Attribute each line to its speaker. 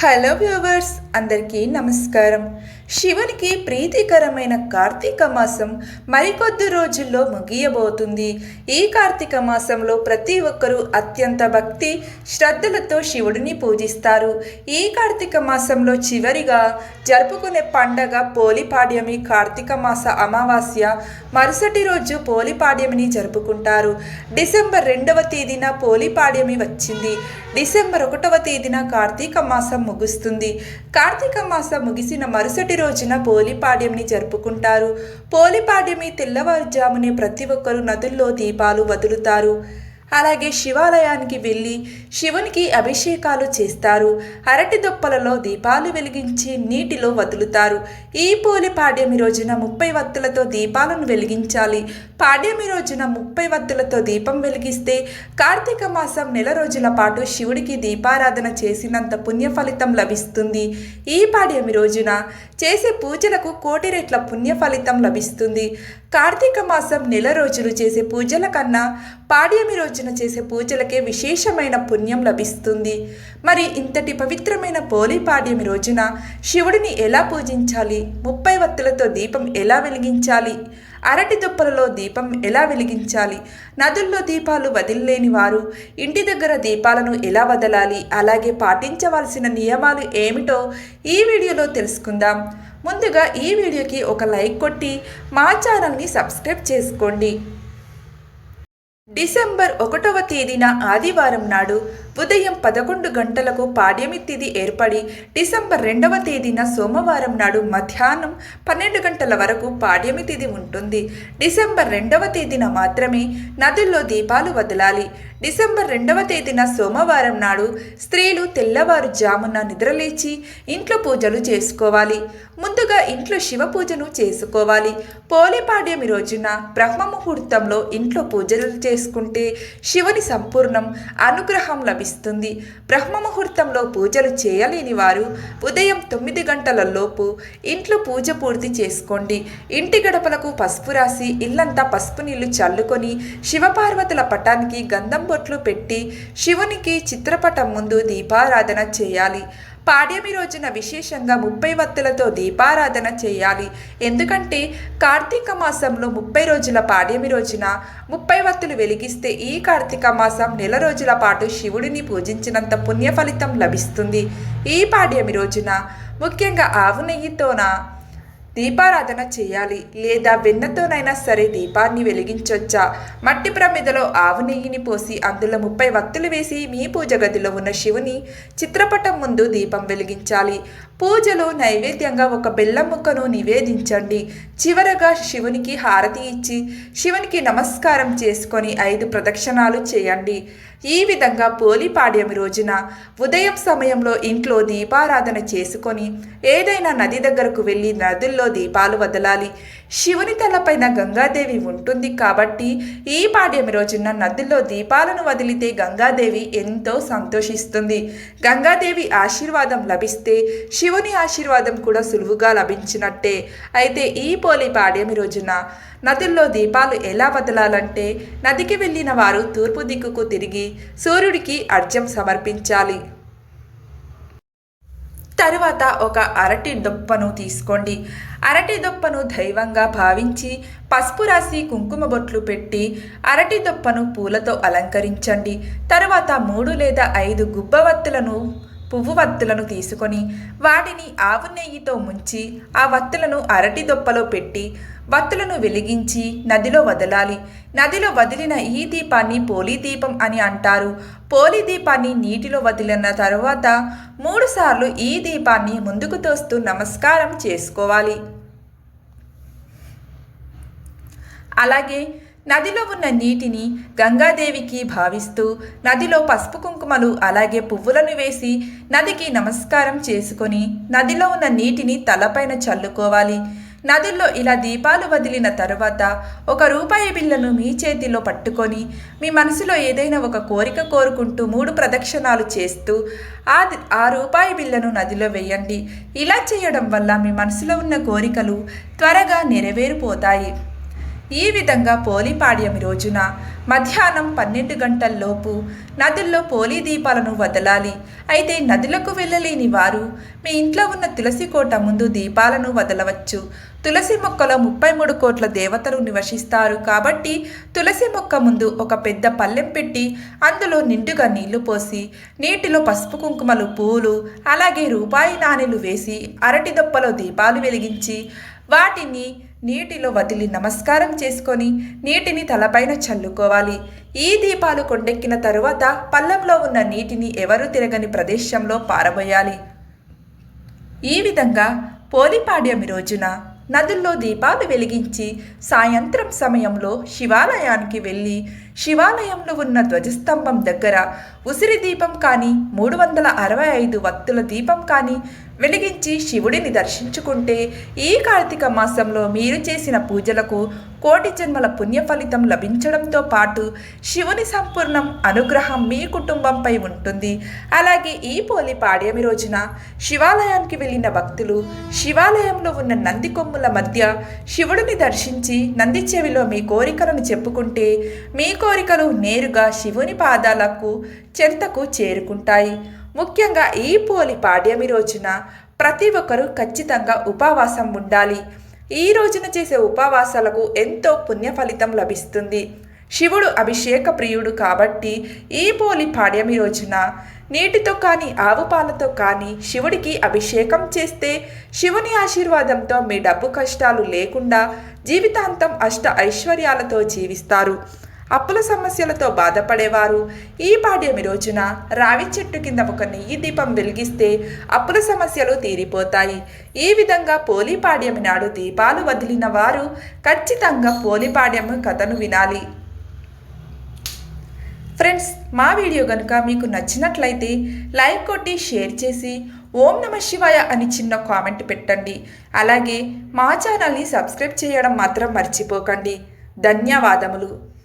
Speaker 1: Hello viewers అందరికీ నమస్కారం. శివునికి ప్రీతికరమైన కార్తీక మాసం మరికొద్ది రోజుల్లో ముగియబోతుంది. ఈ కార్తీక మాసంలో ప్రతి ఒక్కరూ అత్యంత భక్తి శ్రద్ధలతో శివుడిని పూజిస్తారు. ఈ కార్తీక మాసంలో చివరిగా జరుపుకునే పండగ పోలిపాడ్యమి కార్తీక మాస అమావాస్య. మరుసటి రోజు పోలిపాడ్యమిని జరుపుకుంటారు. డిసెంబర్ రెండవ తేదీన పోలిపాడ్యమి వచ్చింది. డిసెంబర్ ఒకటవ తేదీన కార్తీక మాసం ముగుస్తుంది. కార్తీక మాసం ముగిసిన మరుసటి రోజున పోలిపాడ్యంని జరుపుకుంటారు. పోలిపాడ్యమి తెల్లవారుజామునే ప్రతి ఒక్కరూ నదుల్లో దీపాలు వదులుతారు. అలాగే శివాలయానికి వెళ్ళి శివునికి అభిషేకాలు చేస్తారు. అరటి దొప్పలలో దీపాలు వెలిగించి నీటిలో వదులుతారు. ఈ పోలి పాడ్యమి రోజున ముప్పై వత్తులతో దీపాలను వెలిగించాలి. పాడ్యమి రోజున ముప్పై వత్తులతో దీపం వెలిగిస్తే కార్తీక మాసం నెల రోజుల పాటు శివుడికి దీపారాధన చేసినంత పుణ్య ఫలితం లభిస్తుంది. ఈ పాడ్యమి రోజున చేసే పూజలకు కోటి రెట్ల పుణ్య ఫలితం లభిస్తుంది. కార్తీక మాసం నెల రోజులు చేసే పూజల కన్నా పాడ్యమి రోజున చేసే పూజలకే విశేషమైన పుణ్యం లభిస్తుంది. మరి ఇంతటి పవిత్రమైన పోలి పాడ్యమి రోజున శివుడిని ఎలా పూజించాలి? ముప్పై వత్తులతో దీపం ఎలా వెలిగించాలి? అరటి దుప్పలలో దీపం ఎలా వెలిగించాలి? నదుల్లో దీపాలు వదిలేని వారు ఇంటి దగ్గర దీపాలను ఎలా వదలాలి? అలాగే పాటించవలసిన నియమాలు ఏమిటో ఈ వీడియోలో తెలుసుకుందాం. ముందుగా ఈ వీడియోకి ఒక లైక్ కొట్టి మా ఛానల్ని సబ్స్క్రైబ్ చేసుకోండి. డిసెంబర్ ఒకటవ తేదీన ఆదివారం నాడు ఉదయం పదకొండు గంటలకు పాడ్యమి తిథి ఏర్పడి డిసెంబర్ రెండవ తేదీన సోమవారం నాడు మధ్యాహ్నం పన్నెండు గంటల వరకు పాడ్యమి తిథి ఉంటుంది. డిసెంబర్ రెండవ తేదీన మాత్రమే నదుల్లో దీపాలు వదలాలి. డిసెంబర్ రెండవ తేదీన సోమవారం నాడు స్త్రీలు తెల్లవారుజామున నిద్రలేచి ఇంట్లో పూజలు చేసుకోవాలి. ముందుగా ఇంట్లో శివ పూజను చేసుకోవాలి. పోలిపాడ్యమి రోజున బ్రహ్మ ముహూర్తంలో ఇంట్లో పూజలు చేసుకుంటే శివుని సంపూర్ణం అనుగ్రహం లభిస్తుంది. బ్రహ్మ ముహూర్తంలో పూజలు చేయలేని వారు ఉదయం తొమ్మిది గంటలలోపు ఇంట్లో పూజ పూర్తి చేసుకోండి. ఇంటి గడపలకు పసుపు రాసి ఇల్లంతా పసుపు నీళ్ళు చల్లుకొని శివపార్వతుల పటానికి గంధం బొట్లు పెట్టి శివునికి చిత్రపటం ముందు దీపారాధన చేయాలి. పాడ్యమి రోజున విశేషంగా ముప్పై వత్తులతో దీపారాధన చేయాలి. ఎందుకంటే కార్తీక మాసంలో ముప్పై రోజుల పాడ్యమి రోజున ముప్పై వత్తులు వెలిగిస్తే ఈ కార్తీక మాసం నెల రోజుల పాటు శివుడిని పూజించినంత పుణ్య ఫలితం లభిస్తుంది. ఈ పాడ్యమి రోజున ముఖ్యంగా ఆవు నెయ్యితోన దీపారాధన చేయాలి. లేదా వెన్నతోనైనా సరే దీపాన్ని వెలిగించొచ్చా? మట్టి ప్రమిదలో ఆవు నెయ్యిని పోసి అందులో ముప్పై వత్తులు వేసి మీ పూజ గదిలో ఉన్న శివుని చిత్రపటం ముందు దీపం వెలిగించాలి. పూజలో నైవేద్యంగా ఒక బెల్లం ముక్కను నివేదించండి. చివరగా శివునికి హారతి ఇచ్చి శివునికి నమస్కారం చేసుకొని ఐదు ప్రదక్షిణాలు చేయండి. ఈ విధంగా పోలిపాడ్యమి రోజున ఉదయం సమయంలో ఇంట్లో దీపారాధన చేసుకొని ఏదైనా నది దగ్గరకు వెళ్ళి నదుల్లో దీపాలు వదలాలి. శివుని తలపైన గంగాదేవి ఉంటుంది కాబట్టి ఈ పాడ్యమి రోజున నదిలో దీపాలను వదిలితే గంగాదేవి ఎంతో సంతోషిస్తుంది. గంగాదేవి ఆశీర్వాదం లభిస్తే శివుని ఆశీర్వాదం కూడా సులువుగా లభించినట్టే. అయితే ఈ పోలి పాడ్యమి రోజున నదుల్లో దీపాలు ఎలా వదలాలంటే నదికి వెళ్ళిన వారు తూర్పు దిక్కుకు తిరిగి సూర్యుడికి అర్ఘ్యం సమర్పించాలి. తరువాత ఒక అరటి దొప్పను తీసుకోండి. అరటి దొప్పను దైవంగా భావించి పసుపు రాసి కుంకుమ బొట్లు పెట్టి అరటి దొప్పను పూలతో అలంకరించండి. తరువాత మూడు లేదా ఐదు గుబ్బవత్తులను పువ్వు వత్తులను తీసుకొని వాటిని ఆవు నెయ్యితో ముంచి ఆ వత్తులను అరటి దొప్పలో పెట్టి బత్తులను వెలిగించి నదిలో వదలాలి. నదిలో వదిలిన ఈ దీపాన్ని పోలి దీపం అని అంటారు. పోలి దీపాన్ని నీటిలో వదిలిన తరువాత మూడుసార్లు ఈ దీపాన్ని ముందుకు తోస్తూ నమస్కారం చేసుకోవాలి. అలాగే నదిలో ఉన్న నీటిని గంగాదేవికి భావిస్తూ నదిలో పసుపు కుంకుమలు అలాగే పువ్వులను వేసి నదికి నమస్కారం చేసుకొని నదిలో ఉన్న నీటిని తలపైన చల్లుకోవాలి. నదుల్లో ఇలా దీపాలు వదిలిన తరువాత ఒక రూపాయి బిళ్ళను మీ చేతిలో పట్టుకొని మీ మనసులో ఏదైనా ఒక కోరిక కోరుకుంటూ మూడు ప్రదక్షిణాలు చేస్తూ ఆ ఆ రూపాయి బిళ్ళను నదిలో వేయండి. ఇలా చేయడం వల్ల మీ మనసులో ఉన్న కోరికలు త్వరగా నెరవేరిపోతాయి. ఈ విధంగా పోలిపాడ్యమి రోజున మధ్యాహ్నం పన్నెండు గంటల్లోపు నదుల్లో పోలీ దీపాలను వదలాలి. అయితే నదులకు వెళ్ళలేని వారు మీ ఇంట్లో ఉన్న తులసి కోట ముందు దీపాలను వదలవచ్చు. తులసి మొక్కలో ముప్పై మూడు కోట్ల దేవతలు నివసిస్తారు కాబట్టి తులసి మొక్క ముందు ఒక పెద్ద పల్లెం పెట్టి అందులో నిండుగా నీళ్ళు పోసి నీటిలో పసుపు కుంకుమలు పూలు అలాగే రూపాయి నాణెలు వేసి అరటి దొప్పలో దీపాలు వెలిగించి వాటిని నీటిలో వదిలి నమస్కారం చేసుకొని నీటిని తలపైన చల్లుకోవాలి. ఈ దీపాలు కొండెక్కిన తరువాత పల్లెంలో ఉన్న నీటిని ఎవరు తిరగని ప్రదేశంలో పారబోయాలి? ఈ విధంగా పోలిపాడ్యమి రోజున నదుల్లో దీపాలు వెలిగించి సాయంత్రం సమయంలో శివాలయానికి వెళ్ళి శివాలయంలో ఉన్న ధ్వజస్తంభం దగ్గర ఉసిరి దీపం కానీ మూడు వందల అరవై ఐదు వత్తుల దీపం కానీ వెలిగించి శివుడిని దర్శించుకుంటే ఈ కార్తీక మాసంలో మీరు చేసిన పూజలకు కోటి జన్మల పుణ్య ఫలితం లభించడంతో పాటు శివుని సంపూర్ణం అనుగ్రహం మీ కుటుంబంపై ఉంటుంది. అలాగే ఈ పోలి పాడ్యమి రోజున శివాలయానికి వెళ్ళిన భక్తులు శివాలయంలో ఉన్న నంది కొమ్ముల మధ్య శివుడిని దర్శించి నంది చెవిలో మీ కోరికలను చెప్పుకుంటే మీ కోరికలు నేరుగా శివుని పాదాలకు చెంతకు చేరుకుంటాయి. ముఖ్యంగా ఈ పోలి పాడ్యమి రోజున ప్రతి ఒక్కరూ ఖచ్చితంగా ఉపవాసం ఉండాలి. ఈ రోజున చేసే ఉపవాసాలకు ఎంతో పుణ్య ఫలితం లభిస్తుంది. శివుడు అభిషేక ప్రియుడు కాబట్టి ఈ పోలి పాడ్యమి రోజున నీటితో కానీ ఆవు పాలతో కానీ శివుడికి అభిషేకం చేస్తే శివుని ఆశీర్వాదంతో మీ డబ్బు కష్టాలు లేకుండా జీవితాంతం అష్ట ఐశ్వర్యాలతో జీవిస్తారు. అప్పుల సమస్యలతో బాధపడేవారు. ఈ పాడ్యమి రోజున రావి చెట్టు కింద ఒక నెయ్యి దీపం వెలిగిస్తే అప్పుల సమస్యలు తీరిపోతాయి. ఈ విధంగా పోలి పాడ్యమి నాడు దీపాలు వదిలిన వారు ఖచ్చితంగా పోలి పాడ్యమి కథను వినాలి. ఫ్రెండ్స్ మా వీడియో కనుక మీకు నచ్చినట్లయితే లైక్ కొట్టి షేర్ చేసి ఓం నమ శివాయ అని చిన్న కామెంట్ పెట్టండి. అలాగే మా ఛానల్ని సబ్స్క్రైబ్ చేయడం మాత్రం మర్చిపోకండి. ధన్యవాదములు.